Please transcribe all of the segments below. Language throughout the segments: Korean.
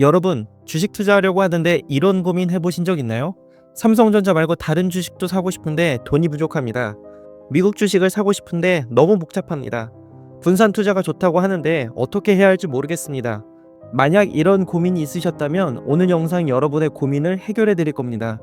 여러분, 주식 투자하려고 하는데 이런 고민 해보신 적 있나요? 삼성전자 말고 다른 주식도 사고 싶은데 돈이 부족합니다. 미국 주식을 사고 싶은데 너무 복잡합니다. 분산 투자가 좋다고 하는데 어떻게 해야 할지 모르겠습니다. 만약 이런 고민이 있으셨다면 오늘 영상 여러분의 고민을 해결해 드릴 겁니다.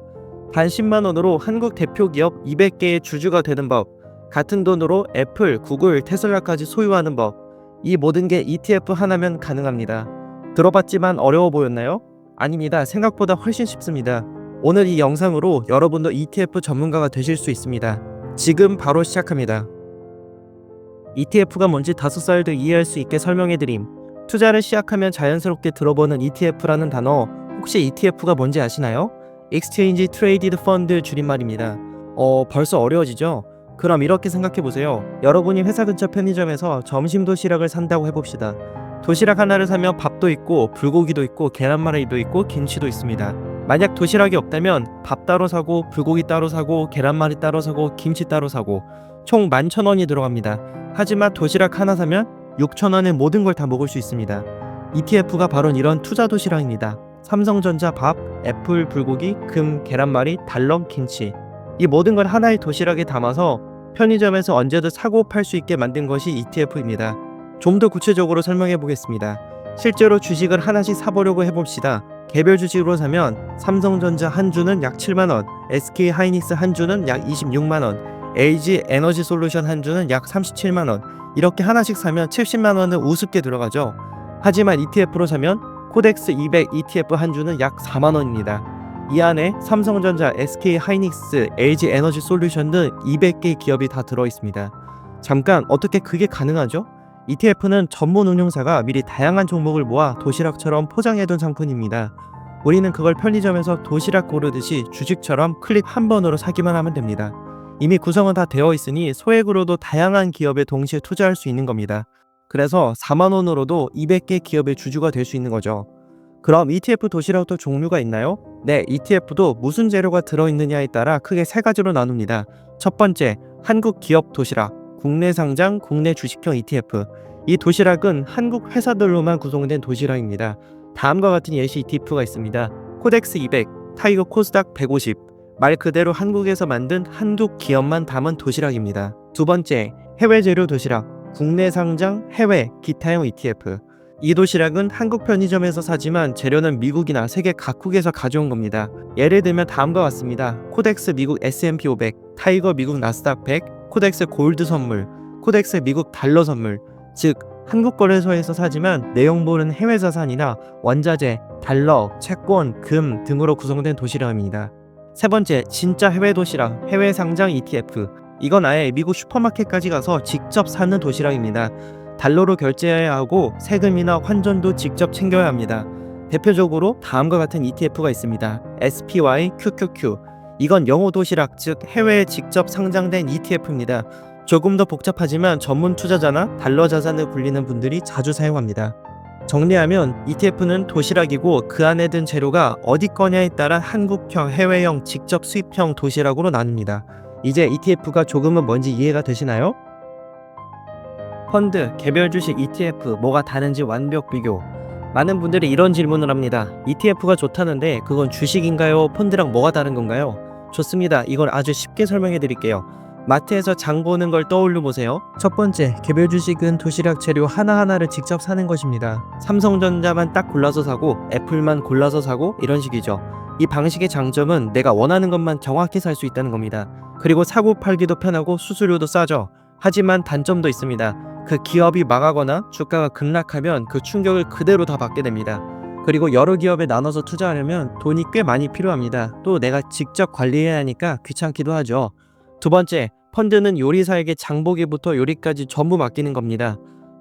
단 10만 원으로 한국 대표 기업 200개의 주주가 되는 법, 같은 돈으로 애플, 구글, 테슬라까지 소유하는 법, 이 모든 게 ETF 하나면 가능합니다. 들어봤지만 어려워 보였나요? 아닙니다. 생각보다 훨씬 쉽습니다. 오늘 이 영상으로 여러분도 ETF 전문가가 되실 수 있습니다. 지금 바로 시작합니다. ETF가 뭔지 다섯 살도 이해할 수 있게 설명해 드림. 투자를 시작하면 자연스럽게 들어보는 ETF라는 단어, 혹시 ETF가 뭔지 아시나요? Exchange Traded Fund 줄임말입니다. 어, 벌써 어려워지죠? 그럼 이렇게 생각해 보세요. 여러분이 회사 근처 편의점에서 점심 도시락을 산다고 해봅시다. 도시락 하나를 사면 밥도 있고 불고기도 있고 계란말이도 있고 김치도 있습니다. 만약 도시락이 없다면 밥 따로 사고 불고기 따로 사고 계란말이 따로 사고 김치 따로 사고 총 11,000원이 들어갑니다. 하지만 도시락 하나 사면 6,000원에 모든 걸 다 먹을 수 있습니다. ETF가 바로 이런 투자 도시락입니다. 삼성전자 밥, 애플 불고기, 금, 계란말이, 달럼, 김치 이 모든 걸 하나의 도시락에 담아서 편의점에서 언제든 사고 팔 수 있게 만든 것이 ETF입니다. 좀 더 구체적으로 설명해 보겠습니다. 실제로 주식을 하나씩 사보려고 해봅시다. 개별 주식으로 사면 삼성전자 한 주는 약 7만 원, SK 하이닉스 한 주는 약 26만 원, LG 에너지 솔루션 한 주는 약 37만 원. 이렇게 하나씩 사면 70만 원은 우습게 들어가죠. 하지만 ETF로 사면 코덱스 200 ETF 한 주는 약 4만 원입니다. 이 안에 삼성전자, SK 하이닉스, LG 에너지 솔루션 등 200개 기업이 다 들어 있습니다. 잠깐 어떻게 그게 가능하죠? ETF는 전문 운용사가 미리 다양한 종목을 모아 도시락처럼 포장해둔 상품입니다. 우리는 그걸 편의점에서 도시락 고르듯이 주식처럼 클릭 한 번으로 사기만 하면 됩니다. 이미 구성은 다 되어 있으니 소액으로도 다양한 기업에 동시에 투자할 수 있는 겁니다. 그래서 4만 원으로도 200개 기업의 주주가 될 수 있는 거죠. 그럼 ETF 도시락도 종류가 있나요? 네, ETF도 무슨 재료가 들어있느냐에 따라 크게 세 가지로 나눕니다. 첫 번째, 한국 기업 도시락, 국내 상장, 국내 주식형 ETF. 이 도시락은 한국 회사들로만 구성된 도시락입니다. 다음과 같은 예시 ETF가 있습니다. 코덱스 200, 타이거 코스닥 150. 말 그대로 한국에서 만든 한국 기업만 담은 도시락입니다. 두 번째, 해외 재료 도시락, 국내 상장, 해외 기타형 ETF. 이 도시락은 한국 편의점에서 사지만 재료는 미국이나 세계 각국에서 가져온 겁니다. 예를 들면 다음과 같습니다. 코덱스 미국 S&P 500, 타이거 미국 나스닥 100, 코덱스 골드 선물, 코덱스 미국 달러 선물. 즉 한국 거래소에서 사지만 내용물은 해외 자산이나 원자재, 달러, 채권, 금 등으로 구성된 도시락입니다. 세 번째, 진짜 해외 도시락, 해외 상장 ETF. 이건 아예 미국 슈퍼마켓까지 가서 직접 사는 도시락입니다. 달러로 결제해야 하고 세금이나 환전도 직접 챙겨야 합니다. 대표적으로 다음과 같은 ETF가 있습니다. SPY QQQ. 이건 영어 도시락, 즉 해외에 직접 상장된 ETF입니다. 조금 더 복잡하지만 전문 투자자나 달러 자산을 굴리는 분들이 자주 사용합니다. 정리하면 ETF는 도시락이고 그 안에 든 재료가 어디 거냐에 따라 한국형, 해외형, 직접 수입형 도시락으로 나눕니다. 이제 ETF가 조금은 뭔지 이해가 되시나요? 펀드, 개별 주식, ETF 뭐가 다른지 완벽 비교. 많은 분들이 이런 질문을 합니다. ETF가 좋다는데 그건 주식인가요? 펀드랑 뭐가 다른 건가요? 좋습니다. 이걸 아주 쉽게 설명해 드릴게요. 마트에서 장 보는 걸 떠올려 보세요. 첫 번째, 개별 주식은 도시락 재료 하나하나를 직접 사는 것입니다. 삼성전자만 딱 골라서 사고 애플만 골라서 사고 이런 식이죠. 이 방식의 장점은 내가 원하는 것만 정확히 살 수 있다는 겁니다. 그리고 사고 팔기도 편하고 수수료도 싸죠. 하지만 단점도 있습니다. 그 기업이 망하거나 주가가 급락하면 그 충격을 그대로 다 받게 됩니다. 그리고 여러 기업에 나눠서 투자하려면 돈이 꽤 많이 필요합니다. 또 내가 직접 관리해야 하니까 귀찮기도 하죠. 두 번째, 펀드는 요리사에게 장보기부터 요리까지 전부 맡기는 겁니다.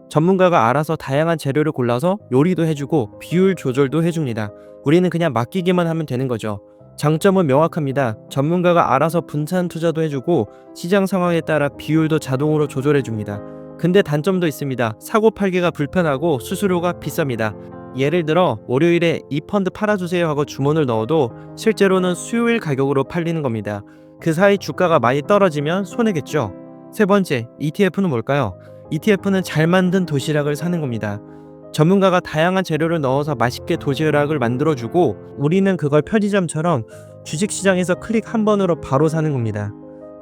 전문가가 알아서 다양한 재료를 골라서 요리도 해주고 비율 조절도 해줍니다. 우리는 그냥 맡기기만 하면 되는 거죠. 장점은 명확합니다. 전문가가 알아서 분산 투자도 해주고 시장 상황에 따라 비율도 자동으로 조절해줍니다. 근데 단점도 있습니다. 사고 팔기가 불편하고 수수료가 비쌉니다. 예를 들어 월요일에 이 펀드 팔아주세요 하고 주문을 넣어도 실제로는 수요일 가격으로 팔리는 겁니다. 그 사이 주가가 많이 떨어지면 손해겠죠. 세 번째, ETF는 뭘까요? ETF는 잘 만든 도시락을 사는 겁니다. 전문가가 다양한 재료를 넣어서 맛있게 도시락을 만들어주고 우리는 그걸 편의점처럼 주식시장에서 클릭 한 번으로 바로 사는 겁니다.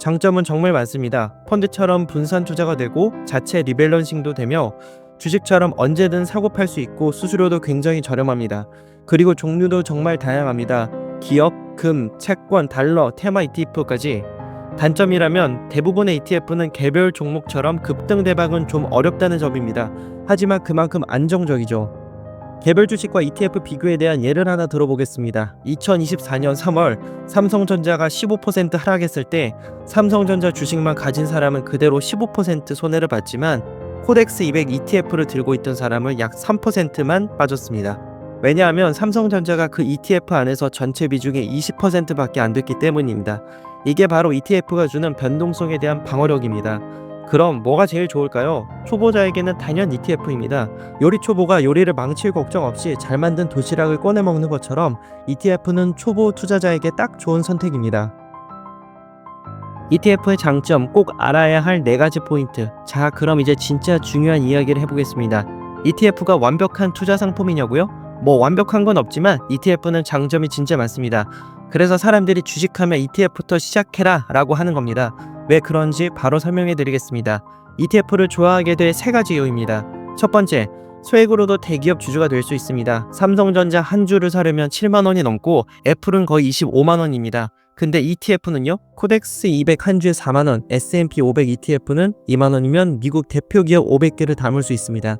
장점은 정말 많습니다. 펀드처럼 분산 투자가 되고 자체 리밸런싱도 되며 주식처럼 언제든 사고 팔 수 있고 수수료도 굉장히 저렴합니다. 그리고 종류도 정말 다양합니다. 기업, 금, 채권, 달러, 테마 ETF까지. 단점이라면 대부분의 ETF는 개별 종목처럼 급등 대박은 좀 어렵다는 점입니다. 하지만 그만큼 안정적이죠. 개별 주식과 ETF 비교에 대한 예를 하나 들어보겠습니다. 2024년 3월 삼성전자가 15% 하락했을 때 삼성전자 주식만 가진 사람은 그대로 15% 손해를 봤지만 코덱스 200 ETF를 들고 있던 사람은 약 3%만 빠졌습니다. 왜냐하면 삼성전자가 그 ETF 안에서 전체 비중의 20%밖에 안 됐기 때문입니다. 이게 바로 ETF가 주는 변동성에 대한 방어력입니다. 그럼 뭐가 제일 좋을까요? 초보자에게는 단연 ETF입니다. 요리 초보가 요리를 망칠 걱정 없이 잘 만든 도시락을 꺼내 먹는 것처럼 ETF는 초보 투자자에게 딱 좋은 선택입니다. ETF의 장점 꼭 알아야 할 네 가지 포인트. 자, 그럼 이제 진짜 중요한 이야기를 해보겠습니다. ETF가 완벽한 투자 상품이냐고요? 뭐 완벽한 건 없지만 ETF는 장점이 진짜 많습니다. 그래서 사람들이 주식하면 ETF부터 시작해라 라고 하는 겁니다. 왜 그런지 바로 설명해 드리겠습니다. ETF를 좋아하게 될 세 가지 이유입니다. 첫 번째, 소액으로도 대기업 주주가 될 수 있습니다. 삼성전자 한 주를 사려면 7만 원이 넘고 애플은 거의 25만 원입니다. 근데 ETF는요? 코덱스 200 한 주에 4만 원, S&P 500 ETF는 2만 원이면 미국 대표 기업 500개를 담을 수 있습니다.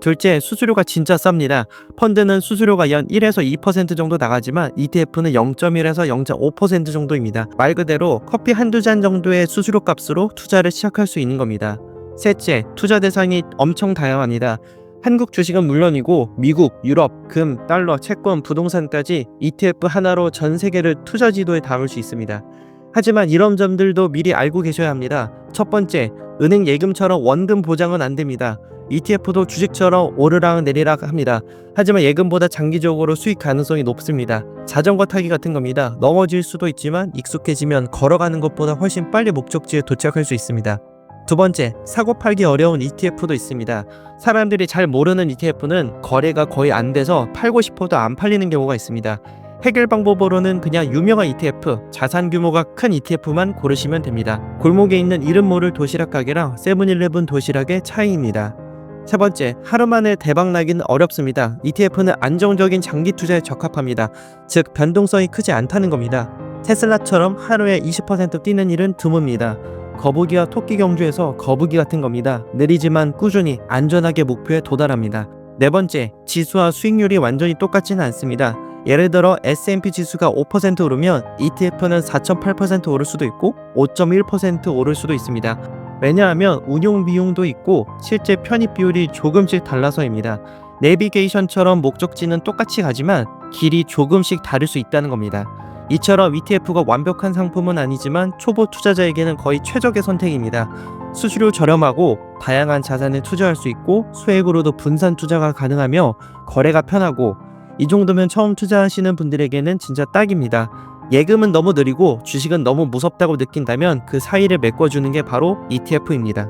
둘째, 수수료가 진짜 쌉니다. 펀드는 수수료가 연 1에서 2% 정도 나가지만 ETF는 0.1에서 0.5% 정도입니다. 말 그대로 커피 한두 잔 정도의 수수료 값으로 투자를 시작할 수 있는 겁니다. 셋째, 투자 대상이 엄청 다양합니다. 한국 주식은 물론이고 미국, 유럽, 금, 달러, 채권, 부동산까지 ETF 하나로 전 세계를 투자 지도에 담을 수 있습니다. 하지만 이런 점들도 미리 알고 계셔야 합니다. 첫 번째, 은행 예금처럼 원금 보장은 안 됩니다. ETF도 주식처럼 오르락 내리락 합니다. 하지만 예금보다 장기적으로 수익 가능성이 높습니다. 자전거 타기 같은 겁니다. 넘어질 수도 있지만 익숙해지면 걸어가는 것보다 훨씬 빨리 목적지에 도착할 수 있습니다. 두 번째, 사고 팔기 어려운 ETF도 있습니다. 사람들이 잘 모르는 ETF는 거래가 거의 안 돼서 팔고 싶어도 안 팔리는 경우가 있습니다. 해결 방법으로는 그냥 유명한 ETF, 자산 규모가 큰 ETF만 고르시면 됩니다. 골목에 있는 이름 모를 도시락 가게랑 세븐일레븐 도시락의 차이입니다. 세 번째, 하루 만에 대박 나기는 어렵습니다. ETF는 안정적인 장기 투자에 적합합니다. 즉, 변동성이 크지 않다는 겁니다. 테슬라처럼 하루에 20% 뛰는 일은 드뭅니다. 거북이와 토끼 경주에서 거북이 같은 겁니다. 느리지만 꾸준히 안전하게 목표에 도달합니다. 네 번째, 지수와 수익률이 완전히 똑같지는 않습니다. 예를 들어 S&P 지수가 5% 오르면 ETF는 4.8% 오를 수도 있고 5.1% 오를 수도 있습니다. 왜냐하면 운용 비용도 있고 실제 편입 비율이 조금씩 달라서입니다. 내비게이션처럼 목적지는 똑같이 가지만 길이 조금씩 다를 수 있다는 겁니다. 이처럼 ETF가 완벽한 상품은 아니지만 초보 투자자에게는 거의 최적의 선택입니다. 수수료 저렴하고 다양한 자산에 투자할 수 있고 수액으로도 분산 투자가 가능하며 거래가 편하고 이 정도면 처음 투자하시는 분들에게는 진짜 딱입니다. 예금은 너무 느리고 주식은 너무 무섭다고 느낀다면 그 사이를 메꿔주는 게 바로 ETF입니다.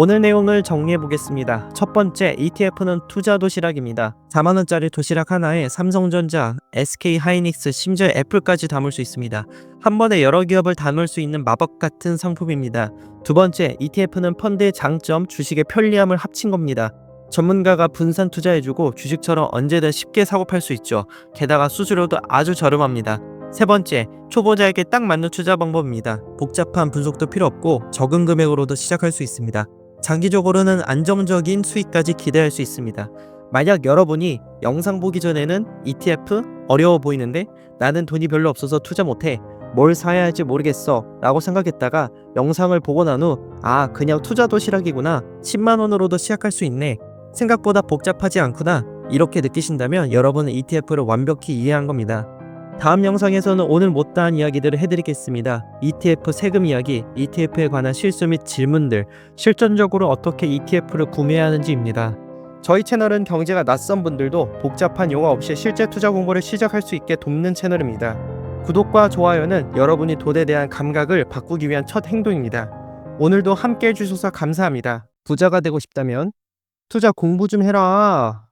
오늘 내용을 정리해 보겠습니다. 첫 번째, ETF는 투자 도시락입니다. 4만원짜리 도시락 하나에 삼성전자, SK 하이닉스, 심지어 애플까지 담을 수 있습니다. 한 번에 여러 기업을 담을 수 있는 마법 같은 상품입니다. 두 번째, ETF는 펀드의 장점, 주식의 편리함을 합친 겁니다. 전문가가 분산 투자해주고 주식처럼 언제든 쉽게 사고 팔 수 있죠. 게다가 수수료도 아주 저렴합니다. 세 번째, 초보자에게 딱 맞는 투자 방법입니다. 복잡한 분석도 필요 없고 적은 금액으로도 시작할 수 있습니다. 장기적으로는 안정적인 수익까지 기대할 수 있습니다. 만약 여러분이 영상 보기 전에는 ETF 어려워 보이는데 나는 돈이 별로 없어서 투자 못해 뭘 사야 할지 모르겠어 라고 생각했다가 영상을 보고 난 후 아 그냥 투자 도시락이구나 10만원으로도 시작할 수 있네 생각보다 복잡하지 않구나 이렇게 느끼신다면 여러분은 ETF를 완벽히 이해한 겁니다. 다음 영상에서는 오늘 못다한 이야기들을 해드리겠습니다. ETF 세금 이야기, ETF에 관한 실수 및 질문들, 실전적으로 어떻게 ETF를 구매해야 하는지입니다. 저희 채널은 경제가 낯선 분들도 복잡한 용어 없이 실제 투자 공부를 시작할 수 있게 돕는 채널입니다. 구독과 좋아요는 여러분이 돈에 대한 감각을 바꾸기 위한 첫 행동입니다. 오늘도 함께 해주셔서 감사합니다. 부자가 되고 싶다면 투자 공부 좀 해라.